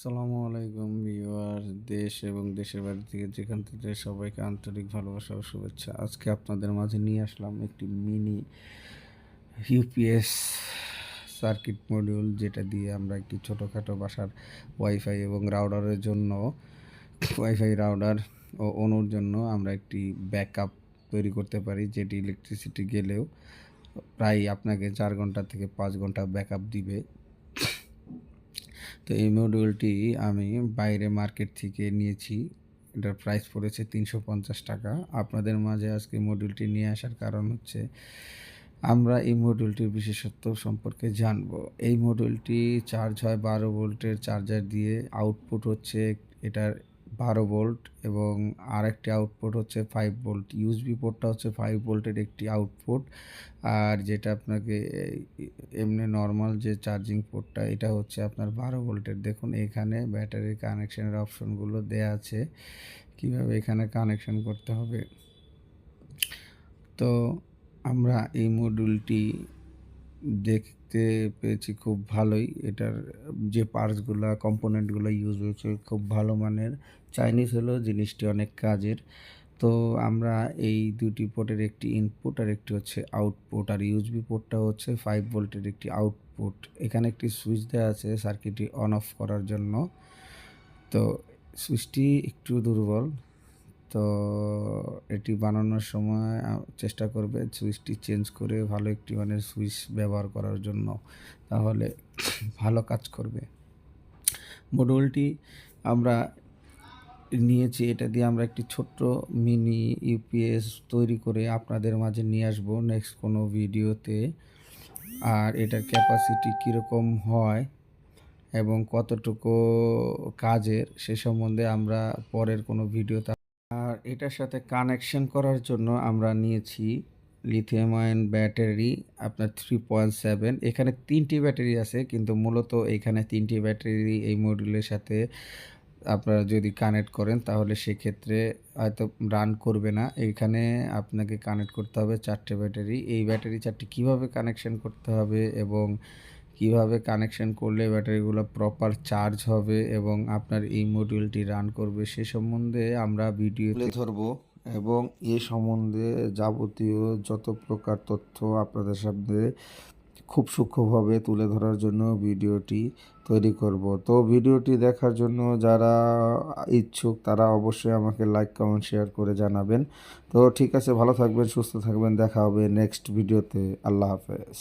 আসসালামু আলাইকুম ভিউয়ার দেশ এবং দেশের বাইরে থেকে যেখান থেকে সবাইকে আন্তরিক ভালোবাসা ও শুভেচ্ছা, আজকে আপনাদের মাঝে নিয়ে আসলাম একটি মিনি ইউপিএস সার্কিট মডিউল যেটা দিয়ে আমরা একটি ছোটোখাটো বাসার ওয়াইফাই এবং রাউডারের জন্য ওয়াইফাই রাউডার ও অনুর জন্য আমরা একটি ব্যাকআপ তৈরি করতে পারি, যেটি ইলেকট্রিসিটি গেলেও প্রায় আপনাকে চার ঘণ্টা থেকে পাঁচ ঘণ্টা ব্যাকআপ দিবে। তো এই মডিউলটি আমি বাইরে মার্কেট থেকে নিয়েছি। এটার প্রাইস পড়েছে তিনশো পঞ্চাশ টাকা। আপনাদের মাঝে আজকে মডিউলটি নিয়ে আসার কারণ হচ্ছে, আমরা এই মডিউলটির বিশেষত্ব সম্পর্কে জানব। এই মডিউলটি চার্জ হয় বারো ভোল্টের চার্জার দিয়ে আউটপুট হচ্ছে এটার বারো ভোল্ট এবং আরেকটি আউটপুট হচ্ছে ফাইভ ভোল্ট। ইউএসবি পোর্টটা হচ্ছে ফাইভ ভোল্টের একটি আউটপুট আর যেটা আপনাকে এমনি নর্মাল যে চার্জিং পোর্টটা এটা হচ্ছে আপনার বারো ভোল্টের। দেখুন, এখানে ব্যাটারি কানেকশনের অপশনগুলো দেয়া আছে। কীভাবে এখানে কানেকশন করতে হবে? তো আমরা এই মডিউলটি দেখতে পেয়েছি খুব ভালোই। এটার যে পার্টসগুলো, কম্পোনেন্টগুলো ইউজ হয়েছে খুব ভালো মানের। চাইনিজ হলেও জিনিসটি অনেক কাজের। তো আমরা এই দুটি পোর্টের একটি ইনপুট আর একটি হচ্ছে আউটপুট আর ইউজবি পোর্টটা হচ্ছে ফাইভ ভোল্টের একটি আউটপুট এখানে একটি সুইচ দেওয়া আছে সার্কিটটি অন অফ করার জন্য। তো সুইচটি একটু দুর্বল। তো এটি বানানোর সময় চেষ্টা করবে সুইচটি চেঞ্জ করে ভালো একটি মানে সুইচ ব্যবহার করার জন্য। তাহলে ভালো কাজ করবে। মডুলটি আমরা নিয়েছি, এটা দিয়ে আমরা একটি ছোট্ট মিনি ইউপিএস তৈরি করে আপনাদের মাঝে নিয়ে আসব নেক্সট কোনো ভিডিওতে। আর এটার ক্যাপাসিটি কীরকম হয় এবং কতটুকু কাজের সে সম্বন্ধে আমরা পরের কোনো ভিডিওতে আর এটার সাথে কানেকশন করার জন্য আমরা নিয়েছি লিথিয়াম আয়ন ব্যাটারি আপনার থ্রি পয়েন্ট সেভেন এখানে তিনটি ব্যাটারি আছে, কিন্তু মূলত এখানে তিনটি ব্যাটারি এই মডিউলের সাথে আপনারা যদি কানেক্ট করেন, তাহলে সেক্ষেত্রে হয়তো রান করবে না। এখানে আপনাকে কানেক্ট করতে হবে চারটে ব্যাটারি এই ব্যাটারি চারটি কীভাবে কানেকশন করতে হবে এবং কীভাবে কানেকশন করলে ব্যাটারিগুলো প্রপার চার্জ হবে এবং আপনার এই মডিউলটি রান করবে সে সম্বন্ধে আমরা ভিডিও তুলে ধরবো এবং এ সম্বন্ধে যাবতীয় যত প্রকার তথ্য আপনাদের সামনে খুব সূক্ষ্মভাবে তুলে ধরার জন্য ভিডিওটি তৈরি করব। তো ভিডিওটি দেখার জন্য যারা ইচ্ছুক তারা অবশ্যই আমাকে লাইক কমেন্ট শেয়ার করে জানাবেন। তো ঠিক আছে ভালো থাকবেন সুস্থ থাকবেন দেখা হবে নেক্সট ভিডিওতে আল্লাহ হাফেজ।